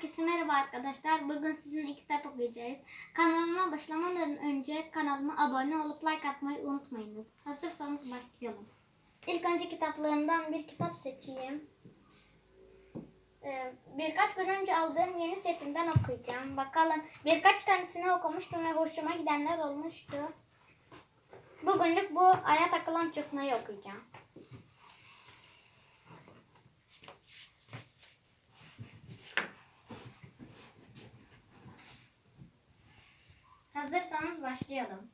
Herkese merhaba arkadaşlar. Bugün sizinle kitap okuyacağız. Kanalıma başlamadan önce kanalıma abone olup like atmayı unutmayınız. Hazırsanız başlayalım. İlk önce kitaplarından bir kitap seçeyim. Ee, birkaç gün önce aldığım yeni setimden okuyacağım. Bakalım birkaç tanesini okumuştum ve hoşuma gidenler olmuştu. Bugünlük bu aya takılan çıkmayı okuyacağım. Hazırsanız başlayalım.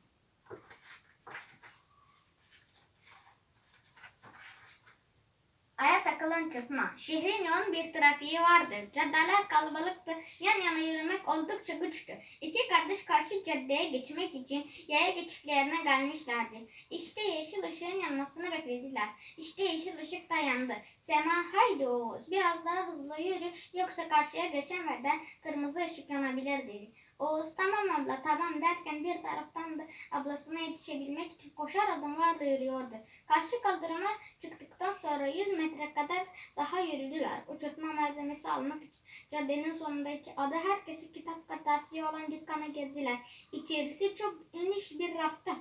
Aya takılan çırpma. Şehrin yoğun bir trafiği vardı. Caddeler kalabalıktı. Yan yana yürümek oldukça güçtü. İki kardeş karşı caddeye geçmek için yaya geçişlerine gelmişlerdi. İşte yeşil ışığın yanmasını beklediler. İşte yeşil ışık da yandı. Sema haydi Oğuz biraz daha hızlı yürü yoksa karşıya geçemeden kırmızı ışık yanabilir dedi. Oğuz tamam abla tamam derken bir taraftan da ablasına yetişebilmek için koşar adımlarla yürüyordu. Karşı kaldırıma çıktıktan sonra 100 metre kadar daha yürüdüler. Uçurtma malzemesi almak için caddenin sonundaki adı herkesi kitap kırtasiye olan dükkana gezdiler. İçerisi çok geniş bir rafta.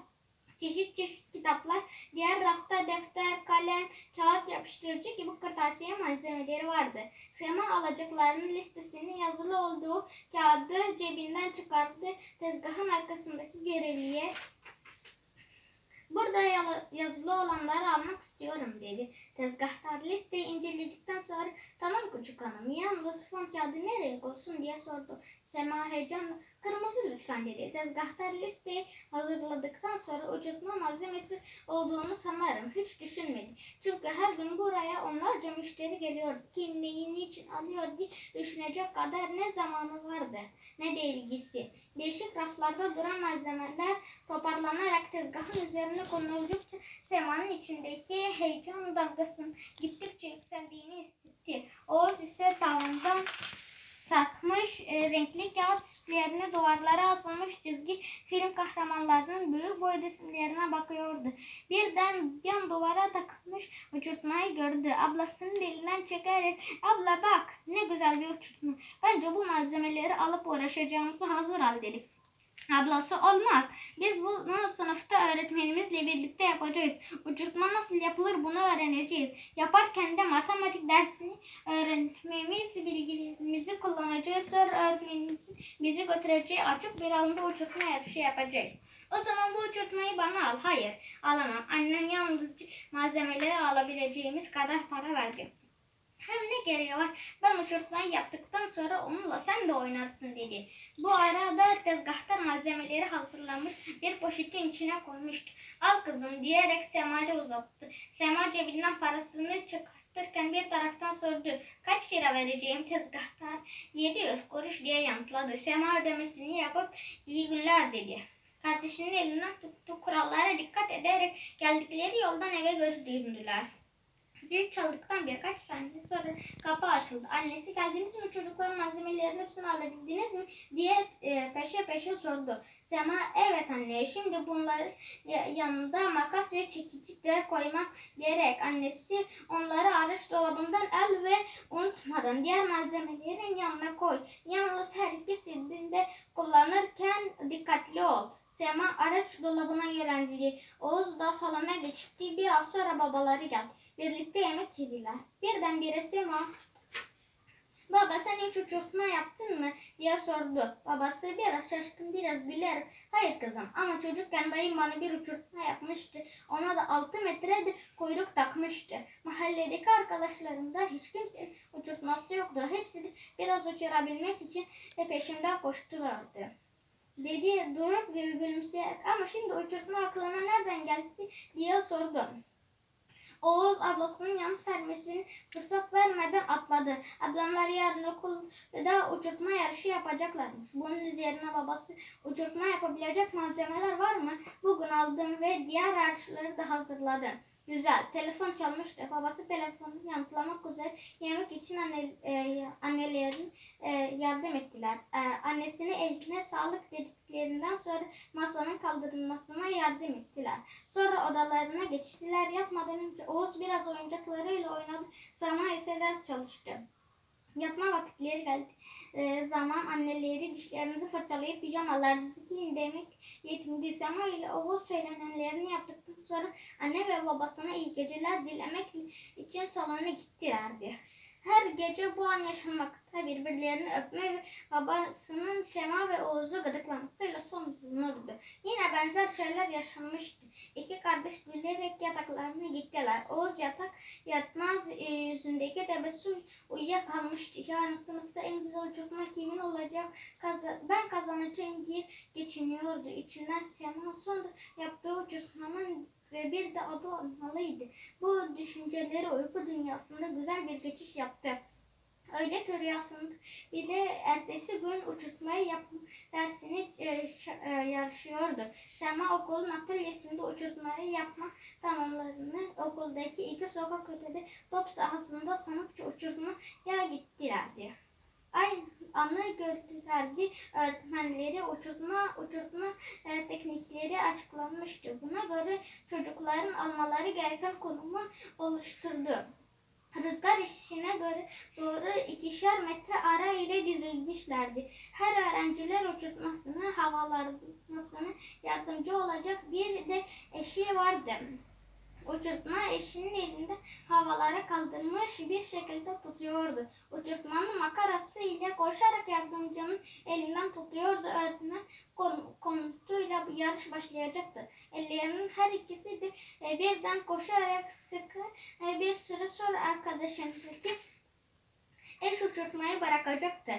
Çeşit çeşit kitaplar, diğer rafta defter, kalem, kağıt yapıştırıcı gibi kırtasiye malzemeleri vardı. Sema alacaklarının listesini yazılı olduğu kağıdı cebinden çıkarttı. Tezgahın arkasındaki Burada yazılı olanları almak istiyorum dedi. Tezgahtar listeyi inceledikten sonra tamam küçük hanım yalnız fon kağıdı nereye koysun diye sordu. Sema heyecanla kırmızı lütfen dedi. Tezgahtar listeyi hazırladıktan sonra uçurtma malzemesi olduğunu sanırım. Hiç düşünmedi. Çünkü her gün buraya onlarca müşteri geliyor. Kim neyi alıyor diye düşünecek kadar ne zamanı vardı ne de ilgisi. Değişik raflarda duran malzemeler toparlanarak tezgahın üzerine konulacakça Sema'nın içindeki heyecan dalgasının gittikçe yükseldiğini hissetti. Oğuz ise tavandan sakmış e, renkli kağıt süslerini duvarlara asılmış çizgi film kahramanlarının büyük boy resimlerine bakıyordu. Birden yan duvara takılmış uçurtmayı gördü. Ablasının elinden çekerek abla bak ne güzel bir uçurtma. Bence bu malzemeleri alıp uğraşacağımızı hazır al dedi. Ablası olmaz. Biz bunu sınıfta öğretmenimizle birlikte yapacağız. Uçurtma nasıl yapılır bunu öğreneceğiz. Yaparken de matematik dersini öğrenmemiz bilgilerimizi kullanacağız. Sonra öğretmenimizin bizi götüreceği açık bir alanda uçurtma yarışı yapacağız. O zaman bu uçurtmayı bana al. Hayır alamam. Annem yalnızca malzemeleri alabileceğimiz kadar para verdi. Hem ne gereği var? Ben uçurtmayı yaptıktan sonra onunla sen de oynarsın dedi. Bu arada tezgahta malzemeleri hazırlanmış bir poşetin içine koymuştu. Al kızım diyerek Sema'ya uzattı. Sema cebinden parasını çıkartırken bir taraftan sordu. Kaç lira vereceğim tezgahtar? 700 kuruş diye yanıtladı. Sema ödemesini yapıp iyi günler dedi. Kardeşinin elinden tuttu kurallara dikkat ederek geldikleri yoldan eve geri döndüler. Zil çaldıktan birkaç saniye sonra kapı açıldı. Annesi geldiniz mi çocukların malzemelerin hepsini alabildiniz mi diye e, peşe peşe sordu. Sema evet anne şimdi bunları ya- yanında makas ve çekici de koymak gerek. Annesi onları araç dolabından al ve unutmadan diğer malzemelerin yanına koy. Yalnız her ikisini de kullanırken dikkatli ol. Sema araç dolabına yöneldi. Oğuz da salona geçti. Biraz sonra babaları geldi. Birlikte yemek yediler. Birdenbire Sema Baba sen hiç uçurtma yaptın mı diye sordu. Babası biraz şaşkın biraz güler. Hayır kızım ama çocukken dayım bana bir uçurtma yapmıştı. Ona da 6 metredir kuyruk takmıştı. Mahalledeki arkadaşlarımda hiç kimsenin uçurtması yoktu. Hepsi de biraz uçurabilmek için de peşimden koştulardı. Dedi durup gül- gülümseyerek ama şimdi uçurtma aklına nereden geldi diye sordu. Oğuz ablasının yanıt vermesini fırsat vermeden atladı. Ablamlar yarın okulda uçurtma yarışı yapacaklarmış. Bunun üzerine babası uçurtma yapabilecek malzemeler var mı? Bugün aldım ve diğer araçları da hazırladım. Güzel. Telefon çalmıştı. Babası telefonu yanıtlamak üzere yemek için anne, e, annelerin e, yardım ettiler. E, annesine eline sağlık dediklerinden sonra masanın kaldırılmasına yardım ettiler. Sonra odalarına geçtiler. Yatmadan önce Oğuz biraz oyuncaklarıyla oynadı. Sama ise ders çalıştı. Yatma vakitleri geldi. e, zaman anneleri dişlerinizi fırçalayıp pijamalarınızı giyin demek yetindi. Sema ile Oğuz söylenenlerini yaptıktan sonra anne ve babasına iyi geceler dilemek için salona gittilerdi. Her gece bu an yaşanmakta birbirlerini öpme ve babasının Sema ve Oğuz'u gıdıklamasıyla son bulunurdu. Yine benzer şeyler yaşanmıştı. İki kardeş gülerek yataklarına gittiler. Oğuz yatak yatmaz e, yüzündeki tebessüm uyuyakalmıştı. Yarın sınıfta en güzel uçurtma kimin olacak ben kazanacağım diye geçiniyordu. İçinden Sema sonra yaptığı uçurtmanın ve bir de adı olmalıydı. Bu düşünceleri uyku dünyasında güzel bir geçiş yaptı. Öyle ki rüyasında bile ertesi gün uçurtmayı yapma dersini e, ş- e, yarışıyordu. Sema okulun atölyesinde uçurtmayı yapma tamamlarını okuldaki iki sokak ötede top sahasında sanatçı uçurtmaya gittilerdi. Aynı anı gördülerdi. Öğretmenleri uçurtma uçurtma e, teknikleri açıklanmıştı. Buna göre çocukların almaları gereken konumu oluşturdu. Rüzgar işine göre doğru ikişer metre ara ile dizilmişlerdi. Her öğrenciler uçurtmasını havalanmasına yardımcı olacak bir de eşiği vardı. Uçurtma eşinin elinde havalara kaldırmış bir şekilde tutuyordu. Uçurtmanın makarası ile koşarak yardımcının elinden tutuyordu. Öğretmen komutuyla yarış başlayacaktı. Ellerinin her ikisi de e, birden koşarak sıkı e, bir süre sonra arkadaşındaki eş uçurtmayı bırakacaktı.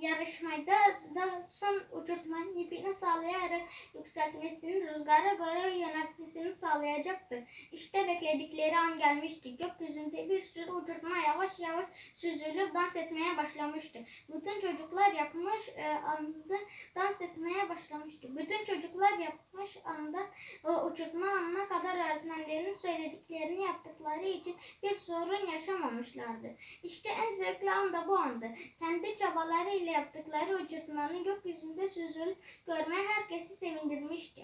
Yarışmada da son uçurtmanın ipini sağlayarak yükseltmesini rüzgara göre yönetmesini sağlayacaktı. İşte bekledikleri an gelmişti. Gökyüzünde bir sürü uçurtma yavaş yavaş süzülüp dans etmeye başlamıştı. Bütün çocuklar yapmış e, anda dans etmeye başlamıştı. Bütün çocuklar yapmış anda o uçurtma anına kadar öğretmenlerin söylediklerini yaptıkları için bir sorun yaşamamışlardı. İşte en zevkli an da bu andı. Kendi çabalarıyla yaptıkları uçurtmanın gökyüzünde süzülüp görme herkesi sevindirmişti.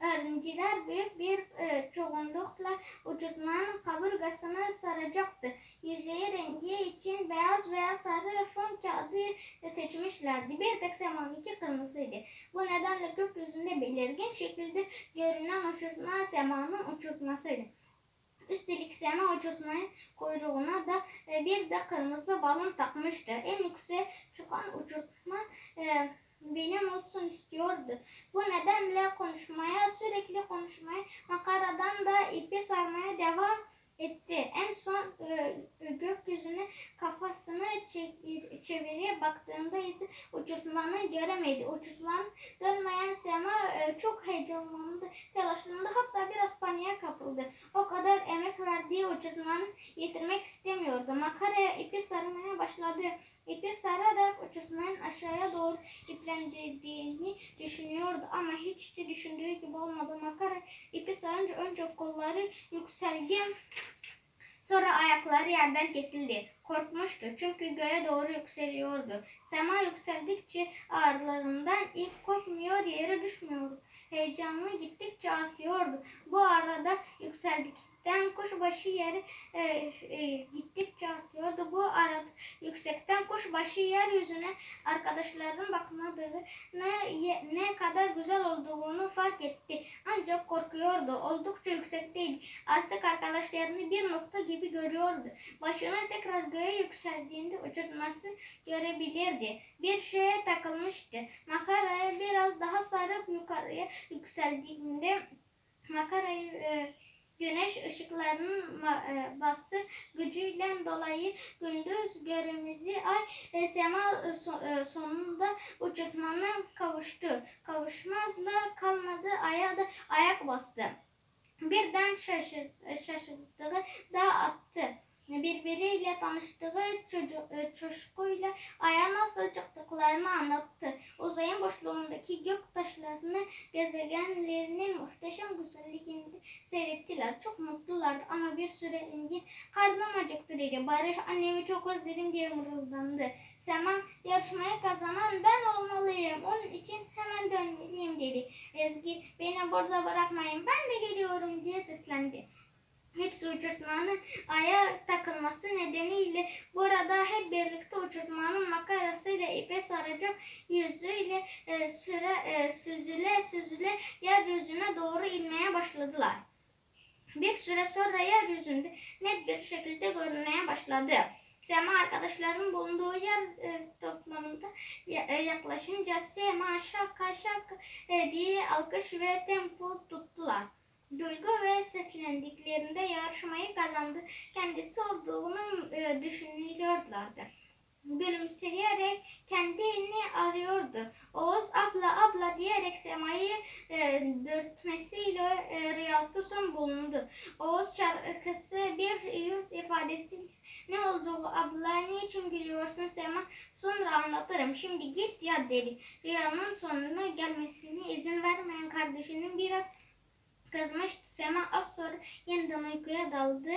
Öğrenciler büyük bir e, çoğunlukla uçurtmanın kaburgasını saracaktı. Yüzeyi rengi için beyaz veya sarı fon kağıdı seçmişlerdi. Bir tek semanınki kırmızıydı. Bu nedenle gökyüzünde belirgin şekilde görünen uçurtma semanın uçurtmasıydı. Üstelik sema uçurtmanın kuyruğuna da e, bir de kırmızı balon takmıştı. En yükseğe çıkan uçurtma e, benim olsun istiyordu. Bu nedenle konuşmaya, sürekli konuşmaya, makaradan da ipi sarmaya devam etti. En son e, e, gökyüzüne kafasını çevir, çeviriye baktığında ise uçurtmanı göremedi. Uçurtmanın dönmeyen Sema e, çok heyecanlandı, telaşlandı hatta biraz paniğe kapıldı. O kadar emek verdiği uçurtmanı yitirmek istemiyordu. Makaraya ipi sarmaya başladı. İpi sararak uçurtmanın aşağıya doğru iplendirdiğini düşünüyordu ama hiç de düşündüğü gibi olmadı. Makara ipi sarınca önce kolları yükseldi. Sonra ayakları yerden kesildi. Korkmuştu çünkü göğe doğru yükseliyordu. Sema yükseldikçe ağırlarından ip kopmuyor, yere düşmüyordu. Heyecanlı gittikçe artıyordu. Bu arada yükseldikten kuşbaşı yere e, e, gittikçe artıyordu. Bu arada yüksekten kuşbaşı yeryüzüne arkadaşlarının bakmadığını ye- ne kadar güzel olduğunu fark etti. Ancak korkuyordu. Oldukça yüksekteydi. Artık arkadaşlarını bir nokta gibi görüyordu. Başına tekrar göğe yükseldiğinde uçurtması görebilirdi. Bir şeye takılmıştı. Makaraya biraz daha sarıp yukarıya yükseldiğinde makarayı e, güneş ışıklarının e, bası gücüyle dolayı gündüz görünmezi ay e, sema e, sonunda uçurtmana kavuştu. Kavuşmazla kalmadı aya da ayak bastı. Birden şaşır, şaşırdığı da attı. Birbiriyle tanıştığı çocuk, e, çocuğuyla aya nasıl çıktıklarını anlattı. Uzayın boşluğundaki gök taşlarını gezegenlerinin muhteşem güzelliğinde seyrettiler. Çok mutlulardı ama bir süre engin karnım acıktı dedi. Barış annemi çok özledim diye mırıldandı. Sema yarışmayı kazanan ben olmalıyım. Onun için hemen dönmeliyim dedi. Ezgi beni burada bırakmayın ben de geliyorum diye seslendi. Hepsi uçurtmanın aya takılması nedeniyle burada hep birlikte uçurtmanın makarasıyla ip ipe saracak yüzüyle e, süre, e, süzüle süzüle yeryüzüne doğru inmeye başladılar. Bir süre sonra yeryüzünde net bir şekilde görünmeye başladı. Sema arkadaşlarının bulunduğu yer e, toplamında ya- e, yaklaşınca Sema şaka şaka e, diye alkış ve tempo tuttular. Duygu ve seslendiklerinde yarışmayı kazandı. Kendisi olduğunu e, düşünüyorlardı. Gülümseyerek kendini arıyordu. Oğuz abla abla diyerek Sema'yı e, dürtmesiyle e, rüyası son bulundu. Oğuz şarkısı bir yüz ifadesi ne oldu abla niçin gülüyorsun Sema sonra anlatırım şimdi git ya dedi. Rüyanın sonuna gelmesine izin vermeyen kardeşinin biraz kızmıştı. Sema az sonra yeniden uykuya daldı.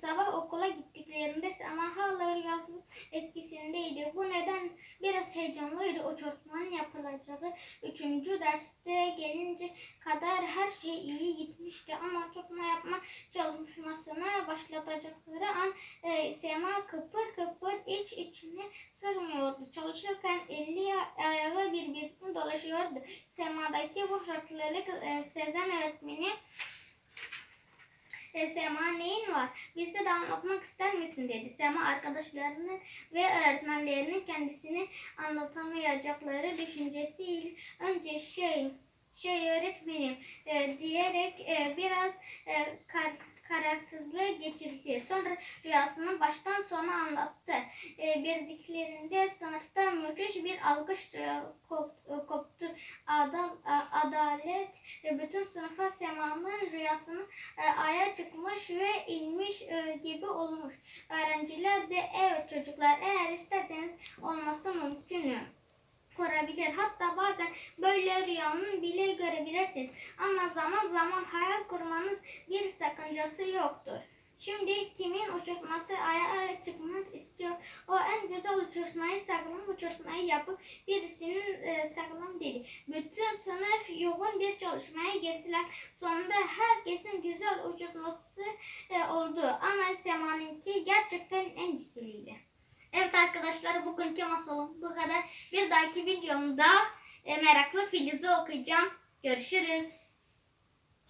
Sabah okula gittiklerinde Sema hala rüyasının etkisindeydi. Bu neden biraz heyecanlıydı. Uçurtmanın yapılacağı üçüncü derste gelince kadar her şey iyi gitmişti. Ama uçurtma yapma çalışmasına başlatacakları an e, Sema kıpır kıpır iç içine sığmıyordu. Çalışırken elli ayağı birbirine dolaşıyordu. Sema'daki bu şarkıları e, Sezen öğretmeni e, Sema neyin var? Bize de anlatmak ister misin dedi. Sema arkadaşlarının ve öğretmenlerinin kendisini anlatamayacakları düşüncesiyle önce şey şey öğretmenim e, diyerek e, biraz e, kar, kararsızlığı geçirdi. Sonra rüyasını baştan sona anlattı. E, bildiklerinde sınıfta müthiş bir alkış e, e, koptu. Adal, a- adalet e, bütün sınıfa Sema'nın rüyasını e, aya çıkmış ve inmiş e, gibi olmuş. Öğrenciler de evet çocuklar eğer isterseniz olması mümkün kurabilir. Hatta bazen böyle rüyanın bile görebilirsiniz. Ama zaman zaman hayal kurmanız bir sakıncası yoktur. Şimdi kimin uçurtması aya çıkmak istiyor? O en güzel uçurtmayı sağlam uçurtmayı yapıp birisinin e, sağlam dedi. Bütün sınıf yoğun bir çalışmaya girdiler. Sonunda herkesin güzel uçurtması e, oldu. Ama Sema'nınki gerçekten en güzeliydi. Evet arkadaşlar bugünkü masalım bu kadar. Bir dahaki videomda e, meraklı Filiz'i okuyacağım. Görüşürüz.